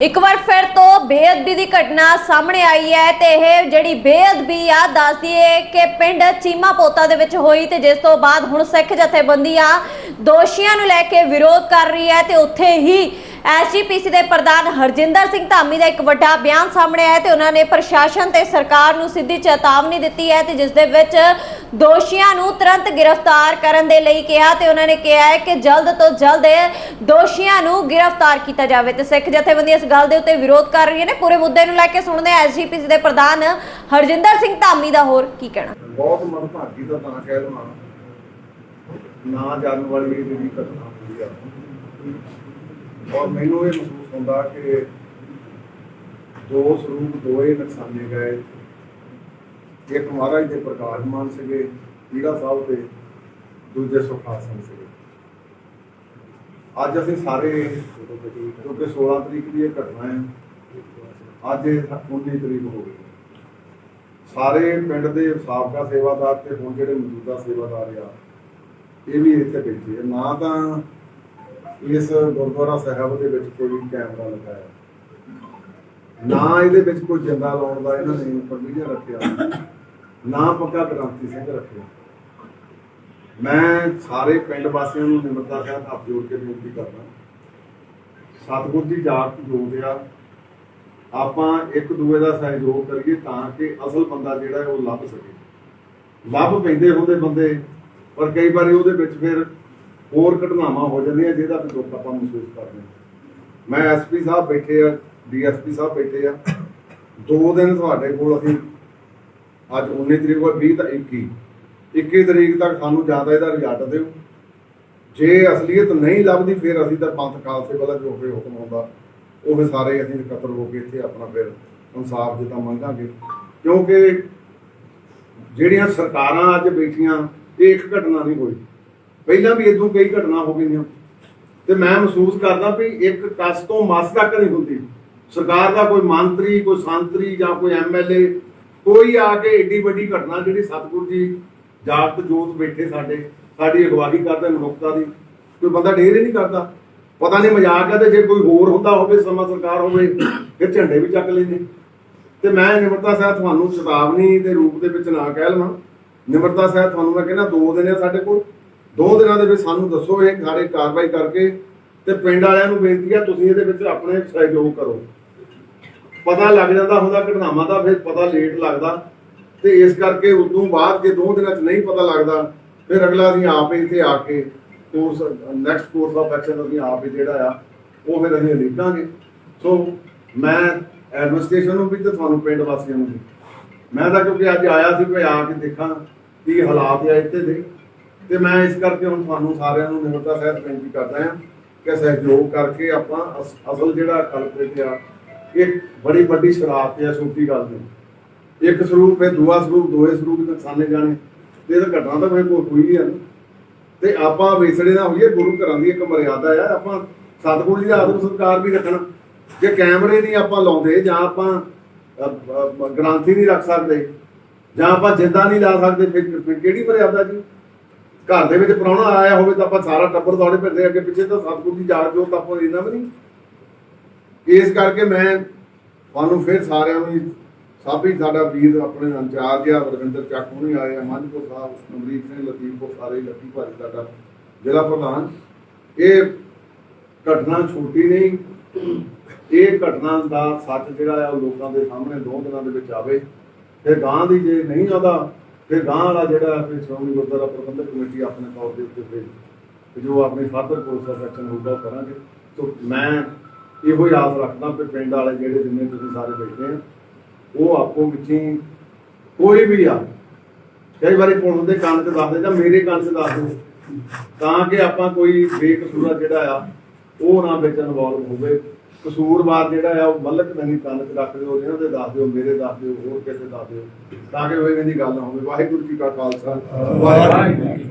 ਇੱਕ ਵਾਰ ਫਿਰ ਤੋਂ ਬੇਅਦਬੀ ਦੀ ਘਟਨਾ ਸਾਹਮਣੇ ਆਈ ਹੈ ਤੇ ਇਹ ਜਿਹੜੀ ਬੇਅਦਬੀ ਆ ਦੱਸਦੀ ਹੈ ਕਿ ਪਿੰਡ ਚੀਮਾ ਪੋਤਾ ਦੇ ਵਿੱਚ ਹੋਈ ਤੇ ਜਿਸ ਤੋਂ ਬਾਅਦ ਹੁਣ ਸਿੱਖ ਜਥੇਬੰਦੀਆਂ ਦੋਸ਼ੀਆਂ ਨੂੰ ਲੈ ਕੇ ਵਿਰੋਧ ਕਰ ਰਹੀ ਹੈ ਤੇ ਉੱਥੇ ਹੀ ਐਸਜੀਪੀਸੀ ਦੇ ਪ੍ਰਧਾਨ ਹਰਜਿੰਦਰ ਸਿੰਘ ਧਾਮੀ ਦਾ ਇੱਕ ਵੱਡਾ ਬਿਆਨ ਸਾਹਮਣੇ ਆਇਆ ਤੇ ਉਹਨਾਂ ਨੇ ਪ੍ਰਸ਼ਾਸਨ ਤੇ ਸਰਕਾਰ ਨੂੰ ਸਿੱਧੀ ਚੇਤਾਵਨੀ ਦਿੱਤੀ ਹੈ ਤੇ ਜਿਸ ਦੇ ਵਿੱਚ ਦੋਸ਼ੀਆਂ ਨੂੰ ਤੁਰੰਤ ਗ੍ਰਿਫਤਾਰ ਕਰਨ ਦੇ ਲਈ ਕਿਹਾ ਤੇ ਉਹਨਾਂ ਨੇ ਕਿਹਾ ਹੈ ਕਿ ਜਲਦ ਤੋਂ ਜਲਦ ਇਹ ਦੋਸ਼ੀਆਂ ਨੂੰ ਗ੍ਰਿਫਤਾਰ ਕੀਤਾ ਜਾਵੇ। ਤੇ ਸਿੱਖ ਜਥੇਬੰਦੀ ਇਸ ਗੱਲ ਦੇ ਉੱਤੇ ਵਿਰੋਧ ਕਰ ਰਹੀ ਨੇ। ਪੂਰੇ ਮੁੱਦੇ ਨੂੰ ਲੈ ਕੇ ਸੁਣਦੇ ਹਾਂ ਐਸਜੀਪੀਸੀ ਦੇ ਪ੍ਰਧਾਨ ਹਰਜਿੰਦਰ ਸਿੰਘ ਧਾਮੀ ਦਾ ਹੋਰ ਕੀ ਕਹਿਣਾ। ਬਹੁਤ ਮਨਭਾਗੀ ਦਾ ਤਾਂ ਕਹਿ ਲਵਾਂ। ਨਾ ਜਾਣ ਵਾਲੀ ਇਹ ਜਿਹੜੀ ਘਟਨਾ ਹੋਈ ਆ। ਔਰ ਮੈਨੂੰ ਇਹ ਮਹਿਸੂਸ ਹੁੰਦਾ ਕਿ ਦੋ ਸਰੂਪ ਦੋਏ ਨੁਕਸਾਨੇ ਗਏ ਇੱਕ ਮਹਾਰਾਜ ਦੇ ਪ੍ਰਕਾਸ਼ ਮਾਨ ਸੀਗੇ, ਪੀੜਾ ਸਾਹਿਬ ਤੇ ਦੂਜੇ ਸੁਖਾਸਨ ਸੀਗੇ। ਅੱਜ ਅਸੀਂ ਸਾਰੇ ਕਿਉਂਕਿ 16 ਤਰੀਕ ਦੀ ਇਹ ਘਟਨਾ ਹੈ, ਅੱਜ 19 ਤਰੀਕ ਹੋ ਗਈ। ਸਾਰੇ ਪਿੰਡ ਦੇ ਸਾਬਕਾ ਸੇਵਾਦਾਰ ਤੇ ਹੁਣ ਜਿਹੜੇ ਮੌਜੂਦਾ ਸੇਵਾਦਾਰ ਆ, ਇਹ ਵੀ ਇੱਥੇ ਬੈਠੇ ਆ। ਨਾ ਤਾਂ ਇਸ ਗੁਰਦੁਆਰਾ ਸਾਹਿਬ ਦੇ ਵਿੱਚ ਕੋਈ ਕੈਮਰਾ ਲਗਾਇਆ, ਨਾ ਇਹਦੇ ਵਿੱਚ ਕੋਈ ਜੰਦਾ ਲਾਉਣ ਦਾ ਇਹਨਾਂ ਨੇ ਪ੍ਰੋਵੀਜ਼ਨ ਰੱਖਿਆ। ਨਾ ਪੱਕਾ ਗ੍ਰੰਥੀ ਸਿੰਘ ਰੱਖਿਆ ਮੈਂ ਸਾਰੇ ਪਿੰਡ ਵਾਸੀਆਂ ਨੂੰ ਨਿਮਰਤਾ ਸਾਹਿਬ ਹੱਥ ਜੋੜ ਕੇ ਬੇਨਤੀ ਕਰਦਾ ਸਤਿਗੁਰ ਦੀ ਜਾਤ ਜੋੜ ਆ ਆਪਾਂ ਇੱਕ ਦੂਏ ਦਾ ਸਹਿਯੋਗ ਕਰੀਏ ਤਾਂ ਕਿ ਅਸਲ ਬੰਦਾ ਜਿਹੜਾ ਹੈ ਉਹ ਲੱਭ ਸਕੇ। ਲੱਭ ਪੈਂਦੇ ਹੁੰਦੇ ਬੰਦੇ, ਪਰ ਕਈ ਵਾਰੀ ਉਹਦੇ ਵਿੱਚ ਫਿਰ ਹੋਰ ਘਟਨਾਵਾਂ ਹੋ ਜਾਂਦੀਆਂ ਜਿਹਦਾ ਵੀ ਦੁੱਖ ਆਪਾਂ ਮਹਿਸੂਸ ਕਰਦੇ ਹਾਂ। ਮੈਂ ਐਸਪੀ ਸਾਹਿਬ ਬੈਠੇ ਆ ਡੀਐਸਪੀ ਸਾਹਿਬ ਬੈਠੇ ਆ। ਦੋ ਦਿਨ ਤੁਹਾਡੇ ਕੋਲ ਅਸੀਂ ਅੱਜ 19 ਤਰੀਕ ਹੋਈ 20 ਤਾਂ 21 21 ਤਰੀਕ ਤੱਕ ਸਾਨੂੰ ਜ਼ਿਆਦਾ ਇਹਦਾ ਰਿਜ਼ਲਟ ਦਿਓ। ਜੇ ਅਸਲੀਅਤ ਨਹੀਂ ਲੱਭਦੀ, ਫਿਰ ਅਸੀਂ ਤਾਂ ਪੰਥ ਖਾਲਸੇ ਵਾਲਾ ਜੋ ਹੋਵੇ ਹੁਕਮ ਆਉਂਦਾ, ਉਹ ਫਿਰ ਸਾਰੇ ਅਸੀਂ ਇਕੱਤਰ ਹੋ ਕੇ ਇੱਥੇ ਆਪਣਾ ਫਿਰ ਇਨਸਾਫ ਜਿੱਦਾਂ ਮੰਗਾਂਗੇ। ਕਿਉਂਕਿ ਜਿਹੜੀਆਂ ਸਰਕਾਰਾਂ ਅੱਜ ਬੈਠੀਆਂ, ਇਹ ਇੱਕ ਘਟਨਾ ਨਹੀਂ ਹੋਈ। ਪਹਿਲਾਂ ਵੀ ਇਦੋਂ ਕਈ ਘਟਨਾ ਹੋ ਗਈਆਂ। ਤੇ ਮੈਂ ਮਹਿਸੂਸ ਕਰਦਾ ਵੀ ਇੱਕ ਟਸ ਤੋਂ ਮਸ ਤੱਕ ਨਹੀਂ ਹੁੰਦੀ। ਸਰਕਾਰ ਦਾ ਕੋਈ ਮੰਤਰੀ, ਕੋਈ ਸੰਤਰੀ ਜਾਂ ਕੋਈ ਐਮਐਲਏ ਕੋਈ ਆ ਕੇ ਏਡੀ ਵੱਡੀ ਘਟਨਾ ਜਿਹੜੀ ਸਤਿਗੁਰੂ ਜੀ ਜਾਗਤ ਜੋਤ ਬੈਠੇ ਸਾਡੇ, ਸਾਡੀ ਅਗਵਾਈ ਕਰਦੇ, ਮਨੁੱਖਤਾ ਦੀ, ਕੋਈ ਬੰਦਾ ਢੇਰ ਹੀ ਨਹੀਂ ਕਰਦਾ। ਪਤਾ ਨਹੀਂ ਮਜ਼ਾਕ ਹੈ ਤੇ ਜੇ ਕੋਈ ਹੋਰ ਹੁੰਦਾ ਹੋਵੇ, ਸਮਾਂ ਸਰਕਾਰ ਹੋਵੇ, ਫਿਰ ਝੰਡੇ ਵੀ ਚੱਕ ਲੈਂਦੇ। ਤੇ ਮੈਂ ਨਿਮਰਤਾ ਸਾਹਿਬ ਤੁਹਾਨੂੰ ਚੇਤਾਵਨੀ ਦੇ ਰੂਪ ਦੇ ਵਿੱਚ ਨਾ ਕਹਿ ਲਵਾਂ। ਨਿਮਰਤਾ ਸਾਹਿਬ ਤੁਹਾਨੂੰ ਮੈਂ ਕਹਿੰਦਾ ਦੋ ਦਿਨ ਆ ਸਾਡੇ ਕੋਲ। ਦੋ ਦਿਨਾਂ ਦੇ ਵਿੱਚ ਸਾਨੂੰ ਦੱਸੋ ਇਹ ਸਾਰੇ ਕਾਰਵਾਈ ਕਰਕੇ ਤੇ ਪਿੰਡ ਵਾਲਿਆਂ ਨੂੰ ਬੇਨਤੀ ਆ, ਤੁਸੀਂ ਇਹਦੇ ਵਿੱਚ ਆਪਣੇ ਸਹਿਯੋਗ ਕਰੋ। ਪਤਾ ਲੱਗ ਜਾਂਦਾ ਹੁੰਦਾ, ਘਟਨਾਵਾਂ ਦਾ ਫਿਰ ਪਤਾ ਲੇਟ ਲੱਗਦਾ। ਤੇ ਇਸ ਕਰਕੇ ਉਦੋਂ ਬਾਅਦ ਜੇ ਦੋ ਦਿਨਾਂ 'ਚ ਨਹੀਂ ਪਤਾ ਲੱਗਦਾ, ਫਿਰ ਅਗਲਾ ਅਸੀਂ ਆਪ ਇੱਥੇ ਆ ਕੇ course next course of action ਅਸੀਂ ਆਪ ਹੀ ਜਿਹੜਾ ਆ, ਉਹ ਫਿਰ ਅਸੀਂ ਲਿਖਾਂਗੇ ਸੋ ਮੈਂ ਐਡਮਿਨਿਸਟ੍ਰੇਸ਼ਨ ਨੂੰ ਵੀ ਤੇ ਤੁਹਾਨੂੰ ਪਿੰਡ ਵਾਸੀਆਂ ਨੂੰ ਵੀ। ਮੈਂ ਤਾਂ ਕਿਉਂਕਿ ਅੱਜ ਆਇਆ ਸੀ ਕਿ ਆ ਕੇ ਦੇਖਾਂ ਕੀ ਹਾਲਾਤ ਆ ਇੱਥੇ ਦੇ। ਤੇ ਮੈਂ ਇਸ ਕਰਕੇ ਹੁਣ ਤੁਹਾਨੂੰ ਸਾਰਿਆਂ ਨੂੰ ਨਿਮਰਤਾ ਸਹਿਤ ਬੇਨਤੀ ਕਰਦਾ ਹਾਂ ਕਿ ਸਹਿਯੋਗ ਕਰਕੇ ਆਪਾਂ ਅਸਲ ਜਿਹੜਾ ਕਲਪਰੇਟ ਆ ਇਹ ਬੜੀ ਵੱਡੀ ਸ਼ਰਾਰਤ ਆ ਛੋਟੀ ਗੱਲ ਨਹੀਂ ਇੱਕ ਸਰੂਪ ਹੈ ਦੂਆ ਸਰੂਪ ਦੋਏ ਸਰੂਪ ਨੁਕਸਾਨੇ ਜਾਣੇ। ਤੇ ਇਹ ਤਾਂ ਘਟਨਾ ਤਾਂ ਕੋਈ ਕੋਈ ਹੀ ਤੇ ਆਪਾਂ ਵੇਸੜੇ ਨਾ ਹੋਈਏ ਗੁਰੂ ਘਰਾਂ ਦੀ ਇੱਕ ਮਰਿਆਦਾ ਆ ਆਪਾਂ ਸਤਿਗੁਰੂ ਜੀ ਦਾ ਆਦਰ ਸਤਿਕਾਰ ਵੀ ਰੱਖਣਾ। ਜੇ ਕੈਮਰੇ ਨਹੀਂ ਆਪਾਂ ਲਾਉਂਦੇ ਜਾਂ ਆਪਾਂ ਅ, ਗ੍ਰੰਥੀ ਨਹੀਂ ਰੱਖ ਸਕਦੇ ਜਾਂ ਆਪਾਂ ਜਿੰਦਾ ਨਹੀਂ ਲਾ ਸਕਦੇ ਫਿਰ ਕਿਹੜੀ ਮਰਿਆਦਾ ਜੀ? ਘਰ ਦੇ ਵਿੱਚ ਪ੍ਰਾਹੁਣਾ ਆਇਆ ਹੋਵੇ ਤਾਂ ਆਪਾਂ ਸਾਰਾ ਟੱਬਰ ਦੌੜੇ ਫਿਰਦੇ ਅੱਗੇ ਪਿੱਛੇ ਤਾਂ ਸਤਿਗੁਰੂ ਦੀ ਜਾਗ ਜੋ ਤਾਂ ਆਪਾਂ ਇਹਨਾਂ ਵੀ ਨਹੀਂ। ਇਸ ਕਰਕੇ ਮੈਂ ਤੁਹਾਨੂੰ ਫਿਰ ਸਾਰਿਆਂ ਨੂੰ ਸਭ ਹੀ ਸਾਡਾ ਵੀਰ ਆਪਣੇ ਇੰਚਾਰਜ ਆ ਰਵਿੰਦਰ ਚੱਕ ਹੁਣੀ ਆਏ ਆ ਮੰਝਪੁਰ ਸਾਹਿਬ, ਅਮਰੀਕ ਸਿੰਘ ਲਤੀਫਪੁਰ ਸਾਰੇ ਲੱਤੀ ਭਾਜੀ ਸਾਡਾ ਜ਼ਿਲ੍ਹਾ ਪ੍ਰਧਾਨ। ਇਹ ਘਟਨਾ ਛੋਟੀ ਨਹੀਂ, ਇਹ ਘਟਨਾ ਦਾ ਸੱਚ ਜਿਹੜਾ ਆ ਉਹ ਲੋਕਾਂ ਦੇ ਸਾਹਮਣੇ ਦੋ ਦਿਨਾਂ ਦੇ ਵਿੱਚ ਆਵੇ। ਤੇ ਗਾਂ ਦੀ ਜੇ ਨਹੀਂ ਆਉਂਦਾ, ਫਿਰ ਗਾਂ ਵਾਲਾ ਜਿਹੜਾ ਹੈ ਸ਼੍ਰੋਮਣੀ ਗੁਰਦੁਆਰਾ ਪ੍ਰਬੰਧਕ ਕਮੇਟੀ ਆਪਣੇ ਤੌਰ ਦੇ ਉੱਤੇ ਫਿਰ ਤੇ ਜੋ ਆਪਣੀ ਫਰਦਰ ਕੋਰਸ ਆਫ ਹੋਊਗਾ ਕਰਾਂਗੇ। ਸੋ ਮੈਂ ਇਹੋ ਹੀ ਆਸ ਰੱਖਦਾ ਕਿ ਪਿੰਡ ਵਾਲੇ ਜਿਹੜੇ ਜਿੰਨੇ ਤੁਸੀਂ ਸਾਰੇ ਬੈਠੇ ਆ, ਉਹ ਆਪੋ ਵਿੱਚੀ ਕੋਈ ਵੀ ਆ, ਕਈ ਵਾਰੀ ਪੁਲਿਸ ਦੇ ਕੰਨ 'ਚ ਦੱਸਦੇ ਜਾਂ ਮੇਰੇ ਕੰਨ 'ਚ ਦੱਸ ਦਿਓ, ਤਾਂ ਕਿ ਆਪਾਂ ਕੋਈ ਬੇਕਸੂਰਾ ਜਿਹੜਾ ਆ, ਉਹ ਨਾ ਵਿੱਚ ਇਨਵੋਲਵ ਹੋਵੇ। ਕਸੂਰਵਾਰ ਜਿਹੜਾ ਆ, ਉਹ ਮਲਕ ਨਹੀਂ ਕੰਨ 'ਚ ਰੱਖ ਦਿਓ ਇਹਨਾਂ ਦੇ ਦੱਸ ਦਿਓ, ਮੇਰੇ ਦੱਸ ਦਿਓ, ਹੋਰ ਕਿਸੇ ਦੱਸ ਦਿਓ, ਤਾਂ ਕਿ ਉਹ ਇਹਨਾਂ ਦੀ ਗੱਲ ਨਾ ਹੋਵੇ। ਵਾਹਿਗੁਰੂ ਜੀ ਕਾ ਖਾਲਸਾ, ਵਾਹਿਗੁਰੂ ਜੀ